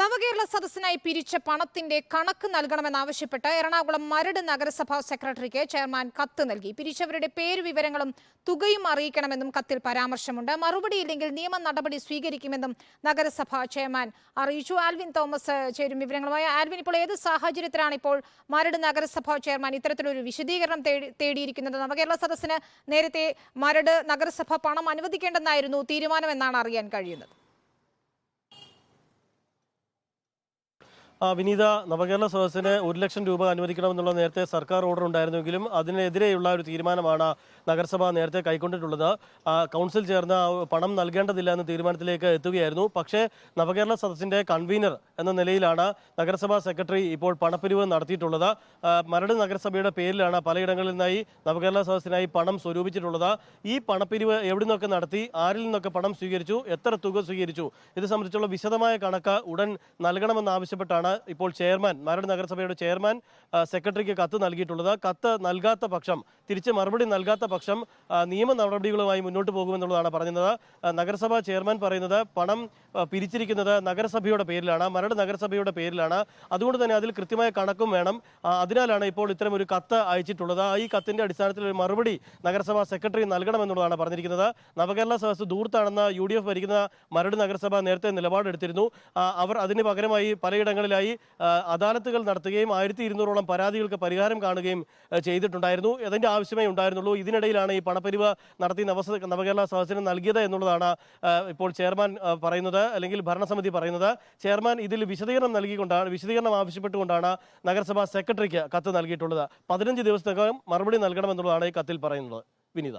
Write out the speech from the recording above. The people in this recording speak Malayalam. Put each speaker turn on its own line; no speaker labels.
നവകേരള സദസ്സിനായി പിരിച്ച പണത്തിന്റെ കണക്ക് നൽകണമെന്നാവശ്യപ്പെട്ട് എറണാകുളം മരട് നഗരസഭാ സെക്രട്ടറിക്ക് ചെയർമാൻ കത്ത് നൽകി. പിരിച്ചവരുടെ പേര് വിവരങ്ങളും തുകയും അറിയിക്കണമെന്നും കത്തിൽ പരാമർശമുണ്ട്. മറുപടിയില്ലെങ്കിൽ നിയമ നടപടി സ്വീകരിക്കുമെന്നും നഗരസഭാ ചെയർമാൻ അറിയിച്ചു. ആൽവിൻ തോമസ് ചേരും വിവരങ്ങളുമായി. ആൽവിൻ ഇപ്പോൾ ഏത് സാഹചര്യത്തിലാണ് ഇപ്പോൾ മരട് നഗരസഭാ ചെയർമാൻ ഇത്തരത്തിലൊരു വിശദീകരണം തേടി തേടിയിരിക്കുന്നത്? നവകേരള സദസ്സിന് നേരത്തെ മരട് നഗരസഭ പണം അനുവദിക്കേണ്ടെന്നായിരുന്നു തീരുമാനമെന്നാണ് അറിയാൻ കഴിയുന്നത്.
വിനീത നവകേരള സദസ്സിന് ഒരു ലക്ഷം രൂപ അനുവദിക്കണമെന്നുള്ള നേരത്തെ സർക്കാർ ഓർഡർ ഉണ്ടായിരുന്നെങ്കിലും അതിനെതിരെയുള്ള ഒരു തീരുമാനമാണ് നഗരസഭ നേരത്തെ കൈക്കൊണ്ടിട്ടുള്ളത്. കൗൺസിൽ ചേർന്ന് പണം നൽകേണ്ടതില്ല എന്ന തീരുമാനത്തിലേക്ക് എത്തുകയായിരുന്നു. പക്ഷേ നവകേരള സദസ്സിന്റെ കൺവീനർ എന്ന നിലയിലാണ് നഗരസഭാ സെക്രട്ടറി ഇപ്പോൾ പണപ്പിരിവ് നടത്തിയിട്ടുള്ളത്. മരട് നഗരസഭയുടെ പേരിലാണ് പലയിടങ്ങളിൽ നിന്നായി നവകേരള സദസ്സിനായി പണം സ്വരൂപിച്ചിട്ടുള്ളത്. ഈ പണപ്പിരിവ് എവിടെ നിന്നൊക്കെ നടത്തി ആരിൽ നിന്നൊക്കെ പണം സ്വീകരിച്ചു എത്ര തുക സ്വീകരിച്ചു ഇത് സംബന്ധിച്ചുള്ള വിശദമായ കണക്ക് ഉടൻ നൽകണമെന്നാവശ്യപ്പെട്ടാണ് ഇപ്പോൾ ചെയർമാൻ മരട് നഗരസഭയുടെ ചെയർമാൻ സെക്രട്ടറിക്ക് കത്ത് നൽകിയിട്ടുള്ളത്. കത്ത് നൽകാത്ത പക്ഷം തിരിച്ച് മറുപടി നൽകാത്ത പക്ഷം നിയമ നടപടികളുമായി മുന്നോട്ട് പോകുമെന്നുള്ളതാണ് പറയുന്നത് നഗരസഭാ ചെയർമാൻ പറയുന്നത് പണം പിരിച്ചിരിക്കുന്നത് നഗരസഭയുടെ പേരിലാണ് മരട് നഗരസഭയുടെ പേരിലാണ്. അതുകൊണ്ട് തന്നെ അതിൽ കൃത്യമായ കണക്കും വേണം. അതിനാലാണ് ഇപ്പോൾ ഇത്തരം ഒരു കത്ത് അയച്ചിട്ടുള്ളത്. ഈ കത്തിന്റെ അടിസ്ഥാനത്തിൽ ഒരു മറുപടി നഗരസഭാ സെക്രട്ടറി നൽകണമെന്നുള്ളതാണ് പറഞ്ഞിരിക്കുന്നത്. Navakerala Sadas ദൂർത്താണെന്ന് U D F ഭരിക്കുന്ന മരട് നഗരസഭ നേരത്തെ നിലപാടെടുത്തിരുന്നു. അവർ അതിന് പകരമായി പലയിടങ്ങളിലായി അദാലത്തുകൾ നടത്തുകയും ആയിരത്തി ഇരുന്നൂറോളം പരാതികൾക്ക് പരിഹാരം കാണുകയും ചെയ്തിട്ടുണ്ടായിരുന്നു. അതിന്റെ ആവശ്യമേ ഉണ്ടായിരുന്നുള്ളൂ. ഇതിനിടയിലാണ് ഈ പണപ്പെരിവ് നടത്തി നവസ നവകേരള സദസ്സിന് നൽകിയത് എന്നുള്ളതാണ് ഇപ്പോൾ ചെയർമാൻ പറയുന്നത്. അല്ലെങ്കിൽ ഭരണസമിതി പറയുന്നത് ചെയർമാൻ ഇതിൽ വിശദീകരണം നൽകിക്കൊണ്ടാണ് വിശദീകരണം ആവശ്യപ്പെട്ടുകൊണ്ടാണ് നഗരസഭാ സെക്രട്ടറിക്ക് കത്ത് നൽകിയിട്ടുള്ളത്. പതിനഞ്ച് ദിവസത്തിനകം മറുപടി നൽകണമെന്നുള്ളതാണ് ഈ കത്തിൽ പറയുന്നത്. വിനീത.